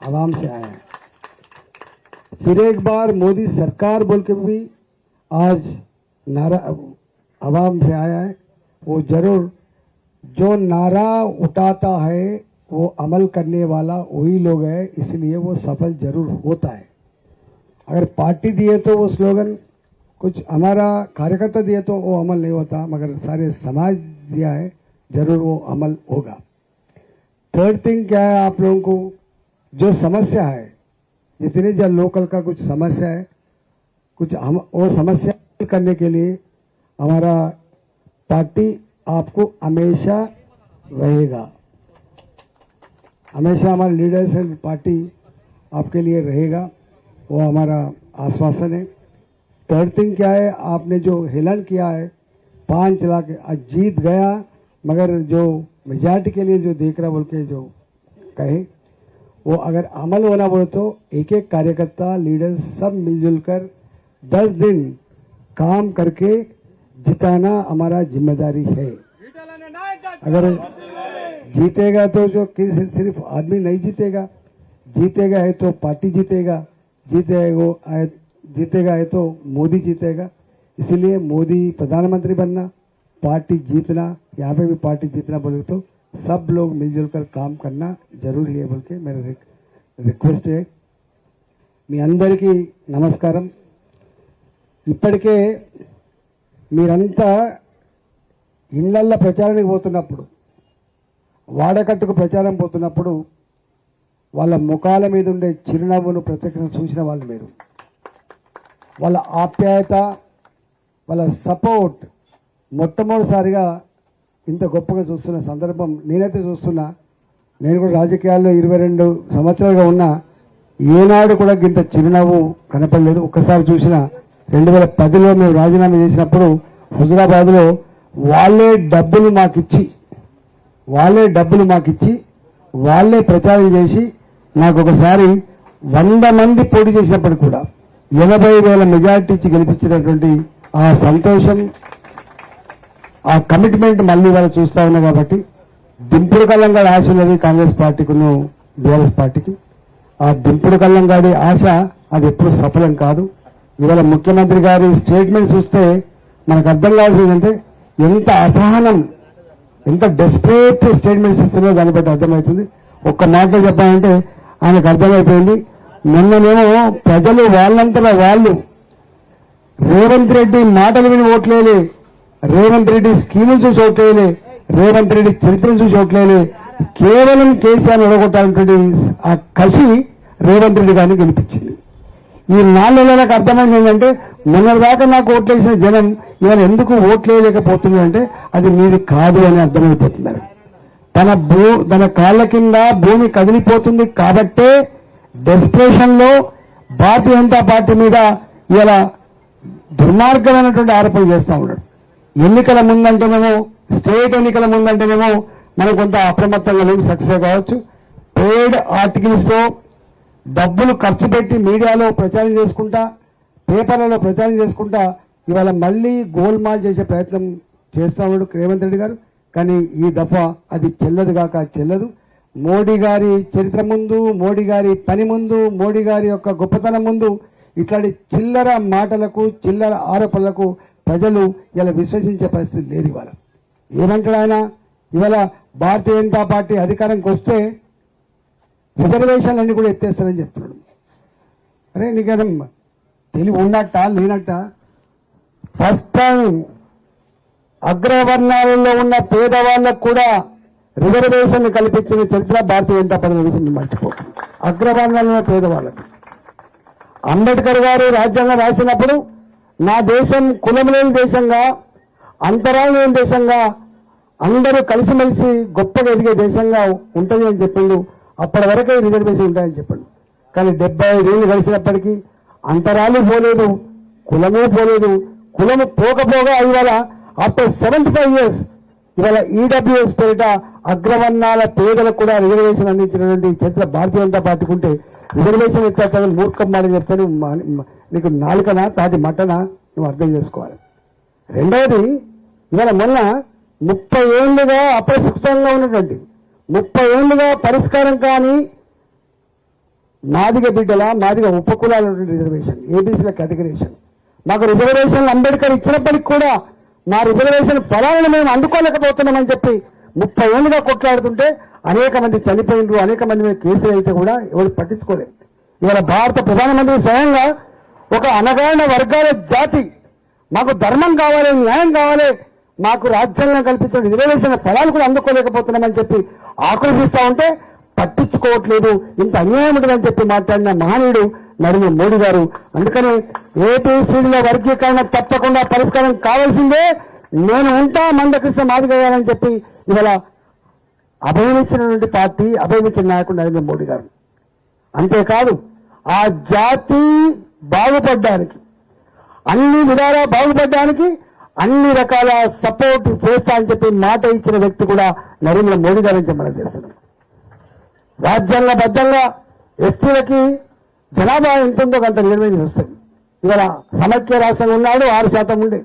आवाम से आया है। फिर एक बार मोदी सरकार बोल के भी आज नारा आवाम से आया है, वो ज़रूर जो नारा उठाता है, वो अमल करने वाला वही लोग है, इसलिए वो सफल ज़रूर होता है। अगर पार्टी दिए तो वो स्लोगन, कुछ हमारा कार्यकर्ता दिए तो वो अमल नहीं होता, मगर सारे समाज दिया है, ज़रूर वो अमल होगा। थर्ड थिंग क्या है आप लोगों को? जो समस्या है जितने जो लोकल का कुछ समस्या है, कुछ हम, वो समस्या करने के लिए हमारा पार्टी आपको हमेशा रहेगा। हमेशा हमारे लीडर्स एंड पार्टी आपके लिए रहेगा, वो हमारा आश्वासन है। थर्ड थिंग क्या है, आपने जो हेलन किया है, पाँच लाख जीत गया, मगर जो मेजॉरिटी के लिए जो देख रहा बोल के जो कहे वो अगर अमल होना बोले तो एक एक कार्यकर्ता लीडर सब मिलजुल कर दस दिन काम करके जिताना हमारा ज़िम्मेदारी है। अगर जीतेगा तो जो सिर्फ़ आदमी नहीं जीतेगा। जीतेगा है तो पार्टी जीतेगा। जीतेगा वो जीतेगा है तो मोदी जीतेगा। इसलिए मोदी प्रधानमंत्री बनना, पार्टी जीतना, यहाँ पे भी पार्टी जीतना बोले तो सब लोग मिलजुल कर काम करना जरूरी है बोल के मेरा रिक- రిక్వెస్ట్ है మీ అందరికీ నమస్కారం ఇప్పటికే మీరంతా ఇళ్లల్లో ప్రచారానికి పోతున్నప్పుడు వాడకట్టుకు ప్రచారం పోతున్నప్పుడు వాళ్ళ ముఖాల మీద ఉండే చిరునవ్వును ప్రత్యక్షంగా చూసిన వాళ్ళు మీరు వాళ్ళ ఆప్యాయత వాళ్ళ సపోర్ట్ మొట్టమొదటిసారిగా ఇంత గొప్పగా చూస్తున్న సందర్భం నేనైతే చూస్తున్నా. నేను కూడా రాజకీయాల్లో ఇరవై రెండు సంవత్సరాలుగా ఉన్నా. ఏనాడు కూడా ఇంత చిరునవ్వు కనపడలేదు. ఒక్కసారి చూసిన రెండు వేల పదిలో మేము రాజీనామా చేసినప్పుడు హుజరాబాద్లో వాళ్ళే డబ్బులు మాకిచ్చి వాళ్ళే డబ్బులు మాకిచ్చి వాళ్ళే ప్రచారం చేసి నాకు ఒకసారి వంద మంది పోటీ చేసినప్పుడు కూడా ఎనభై వేల మెజార్టీ ఇచ్చి గెలిపించినటువంటి ఆ సంతోషం ఆ కమిట్మెంట్ మళ్ళీ వాళ్ళు చూస్తా ఉన్నా కాబట్టి దింపుడు కల్లంగాడి ఆశ ఉన్నది కాంగ్రెస్ పార్టీకును బీఆర్ఎస్ పార్టీకి. ఆ దింపుడు కల్లంగాడి ఆశ అది ఎప్పుడు సఫలం కాదు. ఇవాళ ముఖ్యమంత్రి గారి స్టేట్మెంట్ చూస్తే మనకు అర్థం కావాల్సిందంటే ఎంత అసహనం ఎంత డెస్పరేట్ స్టేట్మెంట్స్ ఇస్తున్నారో దాన్ని బట్టి అర్థమవుతుంది. ఒక్క మాటలో చెప్పాలంటే ఆయనకు అర్థమైపోయింది. నిన్ననేమో ప్రజలు వాళ్ళంతటా వాళ్ళు రేవంత్ రెడ్డి మాటలు విని ఓట్లేలే రేవంత్ రెడ్డి స్కీములు చూసి ఓట్లేలే రేవంత్ రెడ్డి చరిత్రను చూసి కేవలం కేసీఆర్ నిలగొట్టాలన్నటువంటి ఆ కసి రేవంత్ రెడ్డి గారిని గెలిపించింది. ఈ నాలుగు నెలలకు అర్థమైంది ఏంటంటే మొన్నటిదాకా నాకు ఓట్లేసిన జనం ఇవాళ ఎందుకు ఓట్లేయలేకపోతుంది అంటే అది మీది కాదు అని అర్థమైపోతున్నారు. తన భూ తన కాళ్ళ కింద భూమి కదిలిపోతుంది కాబట్టే డెస్పరేషన్లో భారతీయ జనతా పార్టీ మీద ఇలా దుర్మార్గమైనటువంటి ఆరోపణలు చేస్తా ఉన్నాడు. ఎన్నికల ముందంటేనేమో స్టేట్ ఎన్నికల ముందంటేనేమో మనం కొంత అప్రమత్తంగా లేని సక్సెస్ కావచ్చు. పేడ్ ఆర్టికల్స్తో డబ్బులు ఖర్చు పెట్టి మీడియాలో ప్రచారం చేసుకుంటా పేపర్లలో ప్రచారం చేసుకుంటా ఇవాళ మళ్ళీ గోల్మాల్ చేసే ప్రయత్నం చేస్తా ఉన్నాడు రేవంత్ రెడ్డి గారు. కానీ ఈ దఫా అది చెల్లదు కాక చెల్లదు. మోడీ గారి చరిత్ర ముందు మోడీ గారి పని ముందు మోడీ గారి యొక్క గొప్పతనం ముందు ఇట్లాంటి చిల్లర మాటలకు చిల్లర ఆరోపణలకు ప్రజలు ఇలా విశ్వసించే పరిస్థితి లేదు ఇవాళ. ఏమంటాడు ఆయన ఇవాళ భారతీయ జనతా పార్టీ అధికారంకి వస్తే రిజర్వేషన్లన్నీ కూడా ఎత్తేస్తారని చెప్తున్నాడు. అరే నీకేదమ్మా తెలివి ఉన్నట్ట లేనట్ట? ఫస్ట్ టైం అగ్రవర్ణాలలో ఉన్న పేదవాళ్ళకు కూడా రిజర్వేషన్ కల్పించిన చరిత్ర భారతీయ జనతా పార్టీ విషయం మర్చిపో. అగ్రవర్ణాలలో ఉన్న పేదవాళ్ళకు. అంబేద్కర్ గారు రాజ్యాంగం రాసినప్పుడు నా దేశం కులం లేని దేశంగా అంతరాలు లేని దేశంగా అందరూ కలిసిమెలిసి గొప్పగా ఎదిగే దేశంగా ఉంటుంది అని చెప్పిండు. అప్పటి వరకే రిజర్వేషన్ ఉంటాయని చెప్పండి. కానీ డెబ్బై ఐదేళ్ళు కలిసినప్పటికీ అంతరాలు పోలేదు కులమే పోలేదు. కులము పోకపోగా ఇవాళ ఆఫ్టర్ సెవెంటీ ఫైవ్ ఇయర్స్ ఇవాళ ఈడబ్ల్యూఎస్ పేరిట అగ్రవర్ణాల పేదలకు కూడా రిజర్వేషన్ అందించినటువంటి చరిత్ర భారతీయ జనతా పార్టీకి ఉంటే రిజర్వేషన్ ఎత్తే మూర్ఖం మాట చెప్తాను నీకు నాలుకనా తాటి మటనా నువ్వు అర్థం చేసుకోవాలి. రెండవది ఇవాళ మొన్న ముప్పై ఏళ్ళుగా అప్రస్తుతంగా ఉన్నటువంటి ముప్పై ఏళ్ళుగా పరిష్కారం కాని మాదిగ బిడ్డల మాదిగ ఉపకులాల రిజర్వేషన్ ఏబీసీల కేటగిరేషన్ మాకు రిజర్వేషన్ అంబేద్కర్ ఇచ్చినప్పటికి కూడా మా రిజర్వేషన్ ఫలాలను మేము అందుకోలేకపోతున్నామని చెప్పి ముప్పై ఏళ్ళుగా కొట్లాడుతుంటే అనేక మంది చనిపోయినరు అనేక మంది మీద కేసులు అయితే కూడా ఎవరు పట్టించుకోలేదు. ఇవాళ భారత ప్రధానమంత్రి స్వయంగా ఒక అనగారిన వర్గాల జాతి. మాకు ధర్మం కావాలి న్యాయం కావాలి మాకు రాజ్యాంగం కల్పించిన రిజర్వేషన్ ఫలాలు కూడా అందుకోలేకపోతున్నామని చెప్పి ఆక్రోషిస్తా ఉంటే పట్టించుకోవట్లేదు. ఇంత అన్యాయం ఉంటుందని చెప్పి మాట్లాడిన మహనీయుడు నరేంద్ర మోడీ గారు. అందుకని ఏపీసీల వర్గీకరణ తప్పకుండా పరిష్కారం కావాల్సిందే. నేను ఉంటా మందకృష్ణ మాదిగయ్యాలని చెప్పి ఇవాళ అభయమిచ్చినటువంటి పార్టీ అభయమిచ్చిన నాయకుడు నరేంద్ర మోడీ గారు. అంతేకాదు ఆ జాతి బాగుపడ్డానికి. అన్ని విధాలా బాగుపడడానికి అన్ని రకాల సపోర్ట్ చేస్తా అని చెప్పి మాట ఇచ్చిన వ్యక్తి కూడా నరేంద్ర మోడీ గారు నుంచి మనం చేస్తున్నాం. రాజ్యాంగబద్ధంగా ఎస్టీలకి జనాభా ఎంత కొంత నిర్ణయం వస్తుంది. ఇవాళ సమైక్య రాష్ట్రం ఉన్నాడు ఆరు శాతం ఉండే.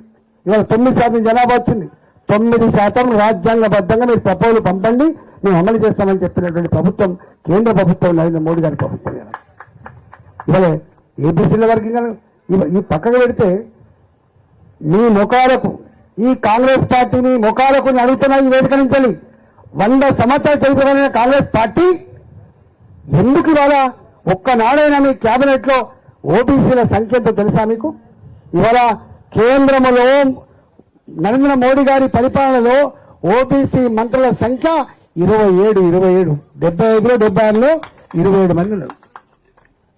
ఇవాళ తొమ్మిది శాతం జనాభా వచ్చింది. తొమ్మిది శాతం రాజ్యాంగబద్ధంగా మీరు ప్రపోజల్ పంపండి మేము అమలు చేస్తామని చెప్పినటువంటి ప్రభుత్వం కేంద్ర ప్రభుత్వం నరేంద్ర మోడీ గారి ప్రభుత్వం. ఇవాళ. ఏపీసీల ఏబీసీల వర్గీకరణ ఈ పక్కకు పెడితే మీ ముఖాలకు ఈ కాంగ్రెస్ పార్టీని ముఖాలకు నేను అడుగుతున్నా ఈ వేదిక నుంచి వంద సంవత్సరాలు చరిత్ర కాంగ్రెస్ పార్టీ ఎందుకు ఇవాళ ఒక్కనాడైనా మీ కేబినెట్లో ఓబీసీల సంఖ్య ఎంతో తెలుసా మీకు? ఇవాళ కేంద్రములో నరేంద్ర మోడీ గారి పరిపాలనలో ఓబీసీ మంత్రుల సంఖ్య ఇరవై ఏడు ఇరవై ఏడు. డెబ్బై ఐదులో డెబ్బై ఆరులో ఇరవై ఏడు మంది ఉన్నారు.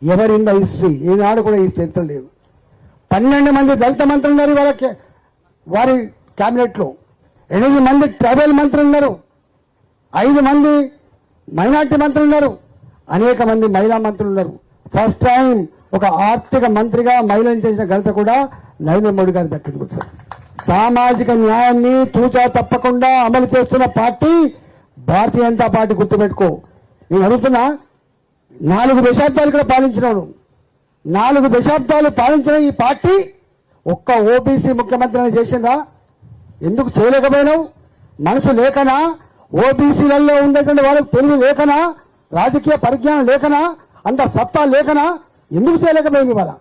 ఎవరి ఇన్ ద హిస్టరీ ఈనాడు కూడా ఈ చరిత్ర లేదు. పన్నెండు మంది దళిత మంత్రులు ఉన్నారు ఇవాళ వారి క్యాబినెట్లో. లో ఎనిమిది మంది ట్రైబల్ మంత్రులు ఉన్నారు. ఐదు మంది మైనార్టీ మంత్రులు ఉన్నారు. అనేక మంది మహిళా మంత్రులు ఉన్నారు. ఫస్ట్ టైం ఒక ఆర్థిక మంత్రిగా మహిళను చేసిన ఘనత కూడా నరేంద్ర మోడీ గారు దక్కింది సామాజిక న్యాయాన్ని తూచా తప్పకుండా అమలు చేస్తున్న పార్టీ భారతీయ జనతా పార్టీ గుర్తుపెట్టుకో. నేను అడుగుతున్నా నాలుగు దశాబ్దాలు ఇక్కడ పాలించినాడు. నాలుగు దశాబ్దాలు పాలించిన ఈ పార్టీ ఒక్క ఓబీసీ ముఖ్యమంత్రిని చేసిందా? ఎందుకు చేయలేకపోయినావు? మనసు లేకనా? ఓబీసీలలో ఉండేటువంటి వాళ్ళకి తెలుగు లేకనా? రాజకీయ పరిజ్ఞానం లేకనా? అంత సత్తా లేకనా? ఎందుకు చేయలేకపోయింది ఇవాళ?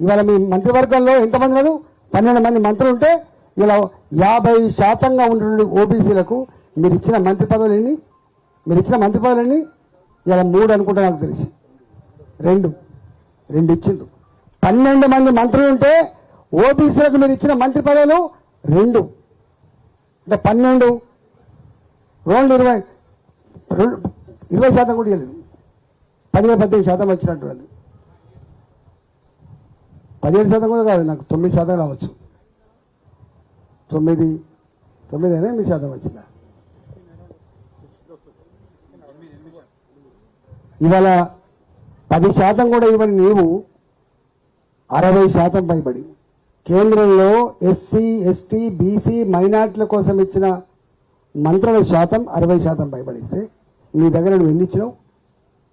ఇవాళ మీ మంత్రివర్గంలో ఎంతమంది ఉన్నారు? పన్నెండు మంది మంత్రులు ఉంటే ఇలా యాభై శాతంగా ఉన్నటువంటి ఓబీసీలకు మీరు ఇచ్చిన మంత్రి పదవులు ఎన్ని? మీరు ఇచ్చిన మంత్రి పదవులు ఎన్ని? ఇలా మూడు అనుకుంటా నాకు తెలిసి. రెండు. రెండు ఇచ్చిండు పన్నెండు మంది మంత్రులు ఉంటే ఓబీసీలకు మీరు ఇచ్చిన మంత్రి పదవులు రెండు. అంటే పన్నెండు. రెండు ఇరవై. రెండు- ఇరవై శాతం కూడా ఇవ్వలేదు. పదిహేను పద్దెనిమిది శాతం వచ్చినట్టు వాళ్ళు. పదిహేడు శాతం కూడా కాదు నాకు తొమ్మిది శాతం రావచ్చు తొమ్మిది తొమ్మిది అయినా ఎనిమిది శాతం వచ్చిందా? ఇవాళ పది శాతం కూడా ఇవ్వని నీవు అరవై శాతం పైబడి. కేంద్రంలో ఎస్సీ ఎస్టీ బీసీ మైనార్టీల కోసం ఇచ్చిన మంత్రుల శాతం అరవై శాతం పైబడిస్తే నీ దగ్గర నువ్వు ఎన్ని ఇచ్చినావు?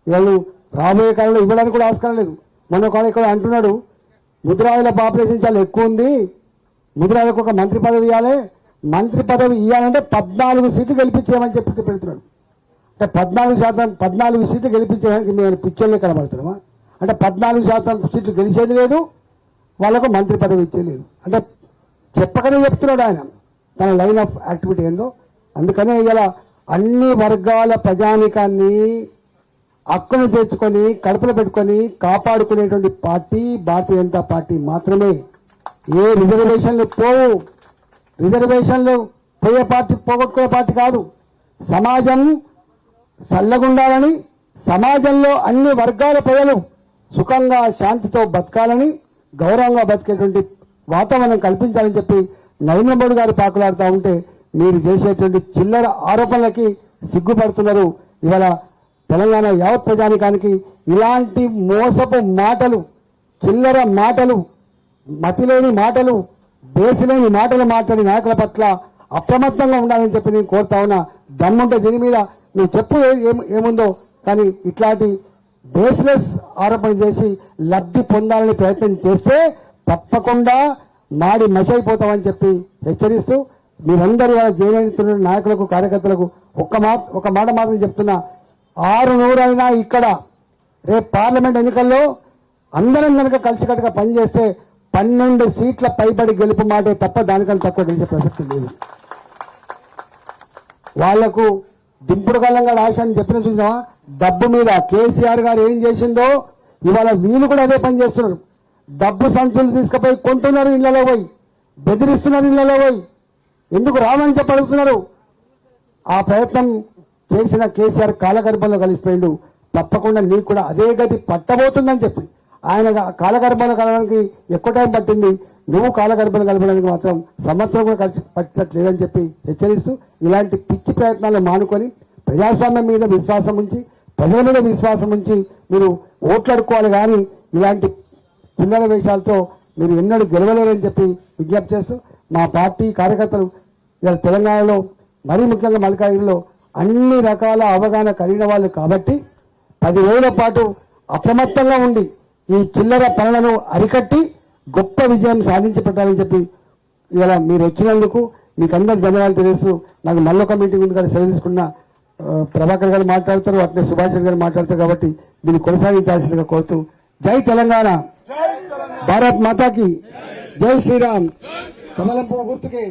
ఇవాళ రాబోయే కాలంలో ఇవ్వడానికి కూడా ఆస్కారం లేదు. మొన్న కాలం ఇక్కడ అంటున్నాడు ముద్రాయిల పాపులేషన్ చాలా ఎక్కువ ఉంది. ముద్రాయిలకు ఒక మంత్రి పదవి ఇవ్వాలి. మంత్రి పదవి ఇవ్వాలంటే పద్నాలుగు సీట్లు గెలిపించామని చెప్పి పెడుతున్నాడు. అంటే పద్నాలుగు శాతం పద్నాలుగు సీట్లు గెలిపించడానికి మేము పిచ్చోళ్ళే కనబడుతున్నామా? అంటే పద్నాలుగు శాతం సీట్లు గెలిచేది లేదు వాళ్ళకు మంత్రి పదవి ఇచ్చేది అంటే చెప్పకనే చెప్తున్నాడు ఆయన తన లైన్ ఆఫ్ యాక్టివిటీ ఏందో. అందుకనే ఇలా అన్ని వర్గాల ప్రజానికాన్ని హక్కును తెచ్చుకొని కడుపులో పెట్టుకొని కాపాడుకునేటువంటి పార్టీ భారతీయ జనతా పార్టీ మాత్రమే. ఏ రిజర్వేషన్లు పోవు. రిజర్వేషన్లు పోయే పార్టీ పోగొట్టుకునే పార్టీ కాదు. సమాజం చల్లగుండాలని సమాజంలో అన్ని వర్గాల ప్రజలు సుఖంగా శాంతితో బతకాలని గౌరవంగా బతికేటువంటి వాతావరణం కల్పించాలని చెప్పి నరేంద్ర మోడీ గారు పాకులాడుతూ ఉంటే మీరు చేసేటువంటి చిల్లర ఆరోపణలకి సిగ్గుపడుతున్నారు. ఇవాళ తెలంగాణ యావత్ ప్రజానికానికి ఇలాంటి మోసపు మాటలు చిల్లర మాటలు మతిలేని మాటలు దేశలేని మాటలు మాట్లాడి నాయకుల పట్ల అప్రమత్తంగా ఉండాలని చెప్పి నేను కోరుతా ఉన్నా. దమ్ముంటే దీని మీద నువ్వు చెప్పు ఏం- ఏముందో. కానీ ఇట్లాంటి బేస్లెస్ ఆరోపణ చేసి లబ్ధి పొందాలని ప్రయత్నం చేస్తే తప్పకుండా మాడి మషైపోతామని చెప్పి హెచ్చరిస్తూ మీరందరూ ఇవాళ నాయకులకు కార్యకర్తలకు ఒక్క మా ఒక మాట మాత్రం చెప్తున్నా. ఆరు నూరైనా ఇక్కడ రేపు పార్లమెంట్ ఎన్నికల్లో అందరం కనుక కలిసికట్టుగా పనిచేస్తే పన్నెండు సీట్ల పైబడి గెలుపు మాటే తప్ప దానికన్నా తక్కువ గెలిచే ప్రసక్తి లేదు. వాళ్ళకు దింపుడు కళ్ళంగా ఆశ అని చెప్పిన చూసినా డబ్బు మీద కేసీఆర్ గారు ఏం చేసిందో ఇవాళ వీళ్ళు కూడా అదే పని చేస్తున్నారు. డబ్బు సంచులు తీసుకుపోయి కొంటున్నారు ఇళ్ళలో పోయి బెదిరిస్తున్నారు ఇళ్ళలో పోయి. ఎందుకు రామని చెప్పి అడుగుతున్నారు? ఆ ప్రయత్నం చేసిన కేసీఆర్ కాలగర్భంలో కలిసిపోయిండు. తప్పకుండా నీకు కూడా అదే గతి పట్టబోతుందని చెప్పి. ఆయన కాలగర్భంలో కలవడానికి ఎక్కువ టైం పట్టింది. నువ్వు కాలగర్భంలో కలపడానికి మాత్రం సంవత్సరం కూడా కలిసి పట్టినట్లేదని చెప్పి హెచ్చరిస్తూ ఇలాంటి పిచ్చి ప్రయత్నాలు మానుకొని ప్రజాస్వామ్యం మీద విశ్వాసం ఉంచి ప్రజల మీద విశ్వాసం ఉంచి మీరు ఓట్లాడుకోవాలి కానీ ఇలాంటి చిల్లర వేషాలతో మీరు ఎన్నడూ గెలవలేరని చెప్పి విజ్ఞప్తి చేస్తూ మా పార్టీ కార్యకర్తలు ఇలా తెలంగాణలో మరీ ముఖ్యంగా మల్కాగిరిలో అన్ని రకాల అవగాహన కలిగిన వాళ్ళు కాబట్టి పది రోజుల పాటు అప్రమత్తంగా ఉండి ఈ చిల్లర పనులను అరికట్టి గొప్ప విజయం సాధించి పెట్టాలని చెప్పి ఇవాళ మీరు వచ్చినందుకు మీకు అందరు ధన్యవాదాలు తెలుస్తూ నాకు మళ్ళొక మీటింగ్ ఉంది కదా సెలవు తీసుకున్న ప్రభాకర్ గారు మాట్లాడతారు అట్లే సుభాష్ గారు మాట్లాడతారు కాబట్టి దీన్ని కొనసాగించాల్సిందిగా కోరుతూ జై తెలంగాణ. భారత్ మాతాకి జై శ్రీరామ్. కమలం పువ్వు గుర్తుకి.